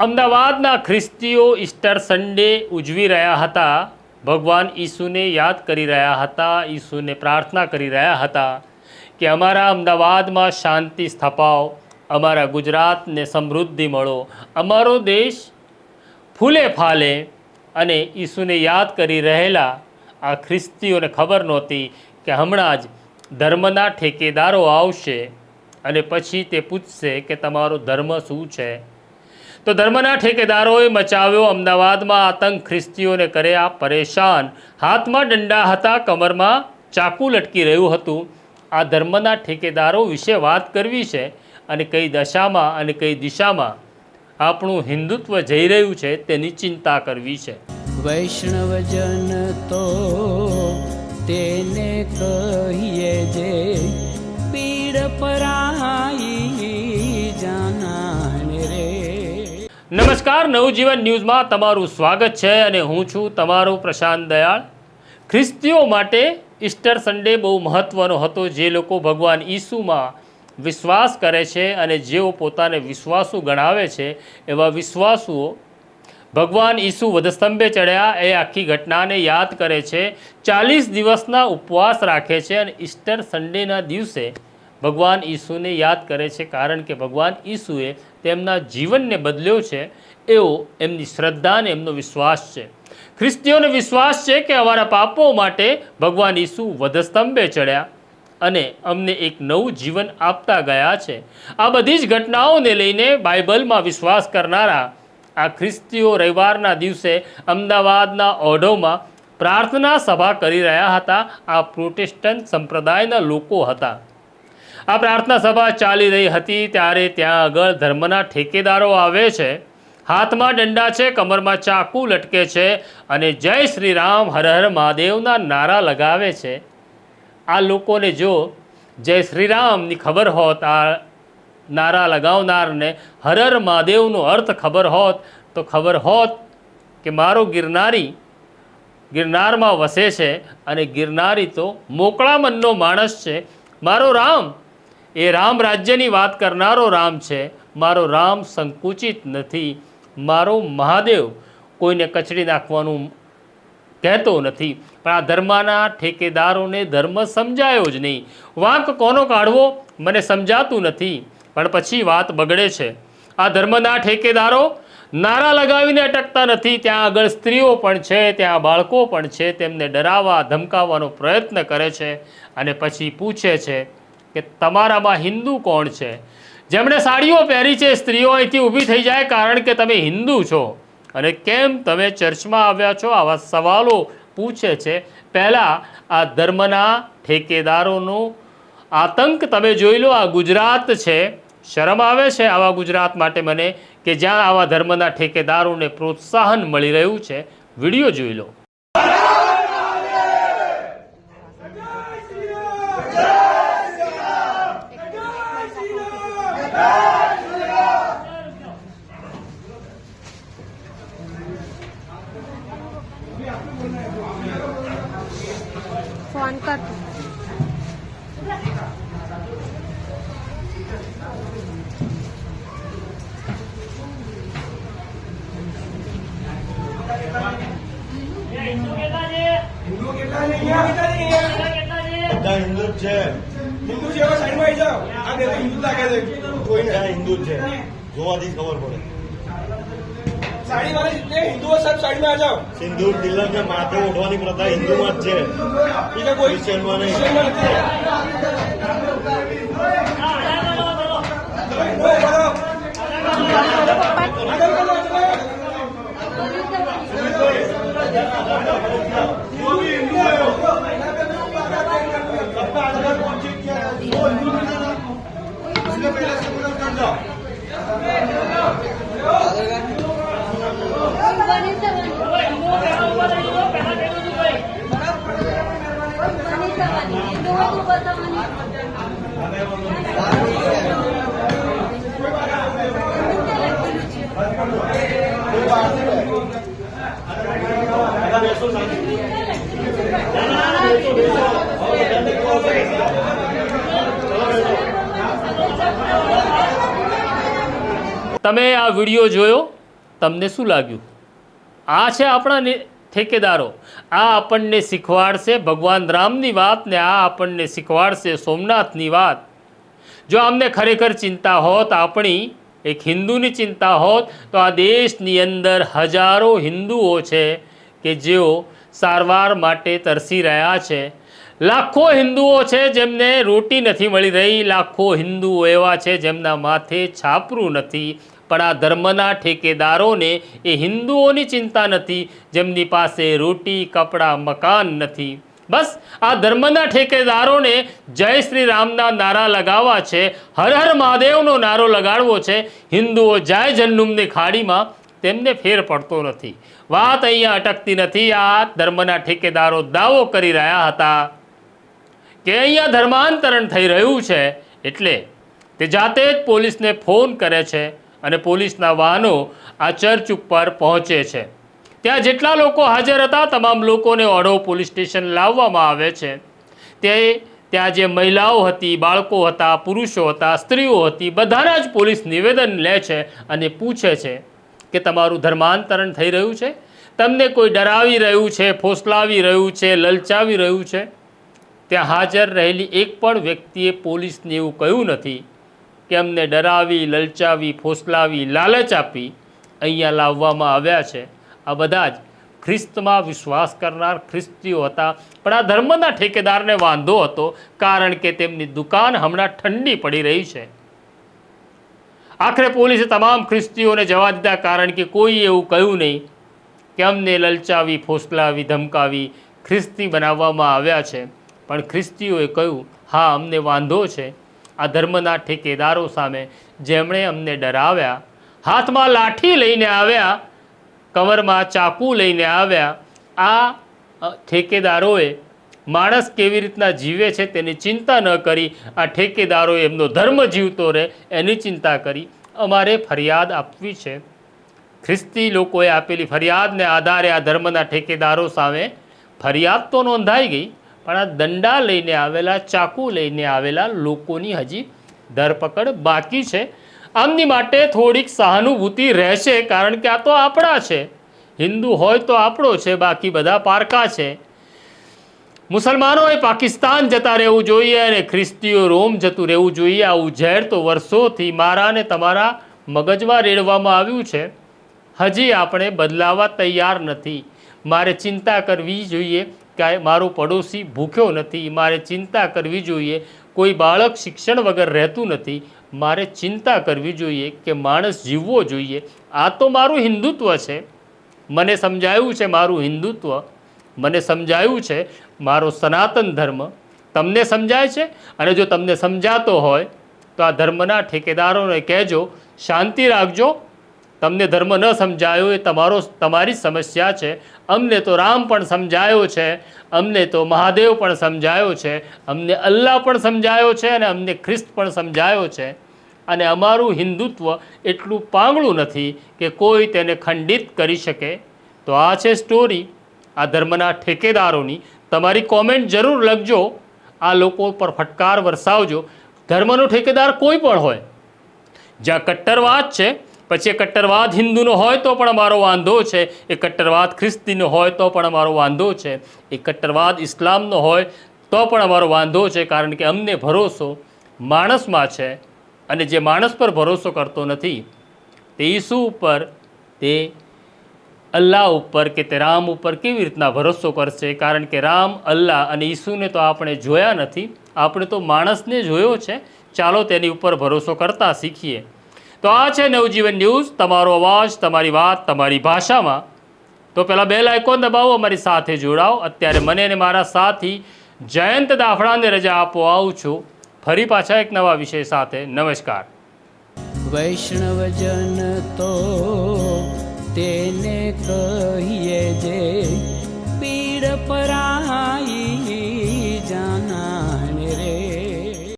અમદાવાદના ખ્રિસ્તીઓ Easter Sunday ઉજવી રહ્યા હતા. ભગવાન ઈસુને યાદ કરી રહ્યા હતા, ઈસુને પ્રાર્થના કરી રહ્યા હતા કે અમારા અમદાવાદમાં શાંતિ સ્થપાવો, અમારા ગુજરાતને સમૃદ્ધિ મળો, અમારો દેશ ફૂલે ફાલે અને ઈસુને યાદ કરી રહેલા આ ખ્રિસ્તીઓને ખબર નહોતી કે હમણાં જ ધર્મના ઠેકેદારો આવશે અને પછી તે પૂછશે કે તમારો ધર્મ શું છે? તો ધર્મના ઠેકેદારોએ મચાવ્યો અમદાવાદમાં આતંક. ખ્રિસ્તીઓને કર્યા પરેશાન. હાથમાં ડંડા હતા, કમરમાં ચાકુ લટકી રહ્યું હતું. આ ધર્મના ઠેકેદારો વિશે વાત કરવી છે અને કઈ દશામાં અને કઈ દિશામાં આપણું હિન્દુત્વ જઈ રહ્યું છે તેની ચિંતા કરવી છે. વૈષ્ણવજન તો તેને કહીએ જે પીડ પરાઈ નમસ્કાર નવજીવન ન્યૂઝમાં તમારું સ્વાગત છે અને હું છું તમારો પ્રશાંત દયાળ. ખ્રિસ્તીઓ માટે ઈસ્ટર સન્ડે બહુ મહત્ત્વનો હતો. જે લોકો ભગવાન ઈસુમાં વિશ્વાસ કરે છે અને જેઓ પોતાને વિશ્વાસુ ગણાવે છે, એવા વિશ્વાસુઓ ભગવાન ઈસુ વધસ્તંભે ચડ્યા. એ આખી ઘટનાને યાદ કરે છે. ચાલીસ દિવસના ઉપવાસ રાખે છે અને ઈસ્ટર સન્ડેના દિવસે ભગવાન ઈસુને યાદ કરે છે. કારણ કે ભગવાન ઈસુએ તેમના જીવનને બદલ્યો છે, એવો એમની શ્રદ્ધા અને એમનો વિશ્વાસ છે. ખ્રિસ્તીઓને વિશ્વાસ છે કે અમારા પાપો માટે ભગવાન ઈસુ વધસ્તંભે ચડ્યા અને અમને એક નવું જીવન આપતા ગયા છે. આ બધી જ ઘટનાઓને લઈને બાઇબલમાં વિશ્વાસ કરનારા આ ખ્રિસ્તીઓ રવિવારના દિવસે અમદાવાદના ઓઢોમાં પ્રાર્થના સભા કરી રહ્યા હતા. આ પ્રોટેસ્ટન્ટ સંપ્રદાયના લોકો હતા. આ પ્રાર્થના સભા ચાલી રહી હતી ત્યારે ત્યાં આગળ ધર્મના ઠેકેદારો આવે છે. હાથમાં ડંડા છે, કમરમાં ચાકુ લટકે છે અને જય શ્રી રામ, હર હર મહાદેવના નારા લગાવે છે. આ લોકોને જો જય શ્રીરામની ખબર હોત, આ નારા લગાવનારને હર હર મહાદેવનો અર્થ ખબર હોત, તો ખબર હોત કે મારો ગિરનારી ગિરનારમાં વસે છે અને ગિરનારી તો મોકળા મનનો માણસ છે. મારો રામ એ રામ રાજ્યની વાત કરનારો રામ છે. મારો રામ સંકુચિત નથી. મારો મહાદેવ કોઈને કચડી નાખવાનું કહેતો નથી. પણ આ ધર્મના ઠેકેદારોને ધર્મ સમજાયો જ નહીં. વાંક કોનો કાઢવો? મને સમજાતું નથી. પણ પછી વાત બગડે છે. આ ધર્મના ઠેકેદારો નારા લગાવીને અટકતા નથી. ત્યાં આગળ સ્ત્રીઓ પણ છે, ત્યાં બાળકો પણ છે. તેમને ડરાવવા, ધમકાવવાનો પ્રયત્ન કરે છે અને પછી પૂછે છે કે તમારામાં હિન્દુ કોણ છે? જેમણે સાડીઓ પહેરી છે, સ્ત્રીઓ અહીંથી ઊભી થઈ જાય કારણ કે તમે હિન્દુ છો. અને કેમ તમે ચર્ચમાં આવ્યા છો? આવા સવાલો પૂછે છે. પહેલાં આ ધર્મના ઠેકેદારોનો આતંક તમે જોઈ લો, આ ગુજરાત છે. શરમ આવે છે આવા ગુજરાત માટે મને કે જ્યાં આવા ધર્મના ઠેકેદારોને પ્રોત્સાહન મળી રહ્યું છે. વીડિયો જોઈ લો ફોન કર તું. બધા હિન્દુ જ છે. હિન્દુ છે સાઈડમાં આવી જાઓ. આ બે હિન્દુ લાગે છે. કોઈ હિન્દુ જ છે. જોવાથી ખબર પડે. સાડી વાળા હિન્દુઓ સાહેબ સાડીમાં આ જાઓ. સિંદૂર તિલક ને માથે ઉઠવાની પ્રથા હિન્દુમાં જ છે. બીજા કોઈ ક્રિશ્ચનમાં નહીં. તમે આ વીડિયો જોયો? તમને શું લાગ્યું? આ છે આપણા ઠેકેદારો. આ આપણને શીખવાડશે ભગવાન રામની વાત ને આ આપણને શીખવાડશે સોમનાથની વાત. જો અમને ખરેખર ચિંતા હોત, આપણી એક હિન્દુની ચિંતા હોત, તો આ દેશની અંદર હજારો હિન્દુઓ છે કે જેઓ સારવાર માટે તરસી રહ્યા છે. લાખો હિન્દુઓ છે જેમને રોટી નથી મળી રહી, લાખો હિન્દુઓ એવા છે જેમના માથે છાપરું નથી. પણ આ ધર્મના ઠેકેદારોને એ હિન્દુઓની ચિંતા નથી, જેમની પાસે રોટી, કપડાં, મકાન નથી. બસ, આ ધર્મના ઠેકેદારોને જય શ્રી રામના નારા લગાવવા છે, હર હર મહાદેવનો નારો લગાડવો છે. હિન્દુઓ જય જન્નુમની ખાડીમાં, તેમને ફેર પડતો નથી. વાત અહીંયા અટકતી નથી, આ ધર્મના ઠેકેદારો દાવો કરી રહ્યા હતા. કે અહીંયા ધર્માંતરણ થઈ રહ્યું છે એટલે તે જાતે જ પોલીસને ફોન કરે છે અને પોલીસના વાહનો આ ચર્ચ ઉપર પહોંચે છે. ત્યાં જેટલા લોકો હાજર હતા, તમામ લોકોને ઓઢવ પોલીસ સ્ટેશન લાવવામાં આવે છે. તે ત્યાં જે મહિલાઓ હતી, બાળકો હતા, પુરુષો હતા, સ્ત્રીઓ હતી, બધાના જ પોલીસ નિવેદન લે છે અને પૂછે છે કે તમારું ધર્માંતરણ થઈ રહ્યું છે? તમને કોઈ ડરાવી રહ્યું છે, ફોસલાવી રહ્યું છે, લલચાવી રહ્યું છે? ત્યાં હાજર રહેલી એક પણ વ્યક્તિએ પોલીસને એવું કહ્યું નથી કે અમને ડરાવી, લલચાવી, ફોસલાવી, લાલચ આપી અહીંયા લાવવામાં આવ્યા છે. આ બધા જ ખ્રિસ્તમાં વિશ્વાસ કરનાર ખ્રિસ્તીઓ હતા. પણ આ ધર્મના ઠેકેદારને વાંધો હતો કારણ કે તેમની દુકાન હમણાં ઠંડી પડી રહી છે. આખરે પોલીસે તમામ ખ્રિસ્તીઓને જવા દીધા કારણ કે કોઈ એવું કહ્યું નહીં કે અમને લલચાવી, ફોસલાવી, ધમકાવી ખ્રિસ્તી બનાવવામાં આવ્યા છે. પણ ખ્રિસ્તીઓએ કહ્યું, હા, અમને વાંધો છે. આ ધર્મના ઠેકેદારો સામે જેમણે અમને ડરાવ્યા, હાથમાં લાઠી લઈને આવ્યા કમરમાં ચાકુ લઈને આવ્યા, આ ઠેકેદારોએ માણસ કેવી રીતના જીવે છે તેની ચિંતા ન કરી, આ ઠેકેદારોએ એમનો ધર્મ જીવતો રહે એની ચિંતા કરી. અમારે ફરિયાદ આપવી છે. ખ્રિસ્તી લોકોએ આપેલી ફરિયાદને આધારે આ ધર્મના ઠેકેદારો સામે ફરિયાદ તો નોંધાઈ ગઈ પણ આ દંડા લઈને આવેલા, ચાકુ લઈને આવેલા લોકોની હજી ધરપકડ બાકી છે. આમની માટે થોડીક સહાનુભૂતિ રહેશે કારણ કે આ તો આપણા છે. હિન્દુ હોય તો આપણો છે, બાકી બધા પારકા છે. મુસલમાનોએ પાકિસ્તાન જતા રહેવું જોઈએ અને ખ્રિસ્તીઓ રોમ જતું રહેવું જોઈએ. આવું ઝેર તો વર્ષોથી મારા અને તમારા મગજમાં રેડવામાં આવ્યું છે. હજી આપણે બદલાવા તૈયાર નથી. મારે ચિંતા કરવી જોઈએ. કે મારો પડોશી ભૂખ્યો નથી, મારે ચિંતા કરવી જોઈએ. કોઈ બાળક શિક્ષણ વગર રહેતું નથી, મારે ચિંતા કરવી જોઈએ કે માણસ જીવવો જોઈએ. આ તો મારું હિન્દુત્વ છે. મને સમજાયું છે મારું હિન્દુત્વ. મને સમજાયું છે મારો સનાતન ધર્મ. તમને સમજાય છે? અને જો તમને સમજાતો હોય, તો આ ધર્મના ઠેકેદારોને કહેજો, શાંતિ રાખજો તમને ધર્મ ન સમજાયો એ તમારો તમારી સમસ્યા છે. અમને તો રામ પણ સમજાયો છે. અમને તો મહાદેવ પણ સમજાયો છે. અમને અલ્લાહ પણ સમજાયો છે અને અમને ખ્રિસ્ત પણ સમજાયો છે. અને અમારું હિન્દુત્વ એટલું પાંગળું નથી કે કોઈ તેને ખંડિત કરી શકે. તો આ છે સ્ટોરી આ ધર્મના ઠેકેદારોની. તમારી કોમેન્ટ જરૂર લખજો. આ લોકો પર ફટકાર વરસાવજો. ધર્મનો ઠેકેદાર કોઈ પણ હોય. જ્યાં કટ્ટરવાદ છે પછી એ કટ્ટરવાદ હિન્દુનો હોય તો પણ અમારો વાંધો છે. એ કટ્ટરવાદ ખ્રિસ્તીનો હોય તો પણ અમારો વાંધો છે. એ કટ્ટરવાદ ઇસ્લામનો હોય તો પણ અમારો વાંધો છે, કારણ કે અમને ભરોસો માણસમાં છે અને જે માણસ પર ભરોસો કરતો નથી, તે ઈસુ ઉપર, તે અલ્લાહ ઉપર કે તે રામ ઉપર કેવી રીતના ભરોસો કરશે? કારણ કે રામ, અલ્લાહ અને ઈસુને તો આપણે જોયા નથી. આપણે તો માણસને જોયો છે. ચાલો તેની ઉપર ભરોસો કરતા શીખીએ. તો આ છે નવજીવન ન્યૂઝ. તમારો અવાજ, તમારી વાત, તમારી ભાષામાં. તો પહેલાં બેલ આઇકોન દબાવો, અમારી સાથે જોડાઓ. અત્યારે મને અને મારા સાથી જયંત દાફડાને રજા આપો આવું છું. ફરી પાછા એક નવા વિષય સાથે. નમસ્કાર. વૈષ્ણવજન તો તેને કહીએ જે પીડ પરાઈ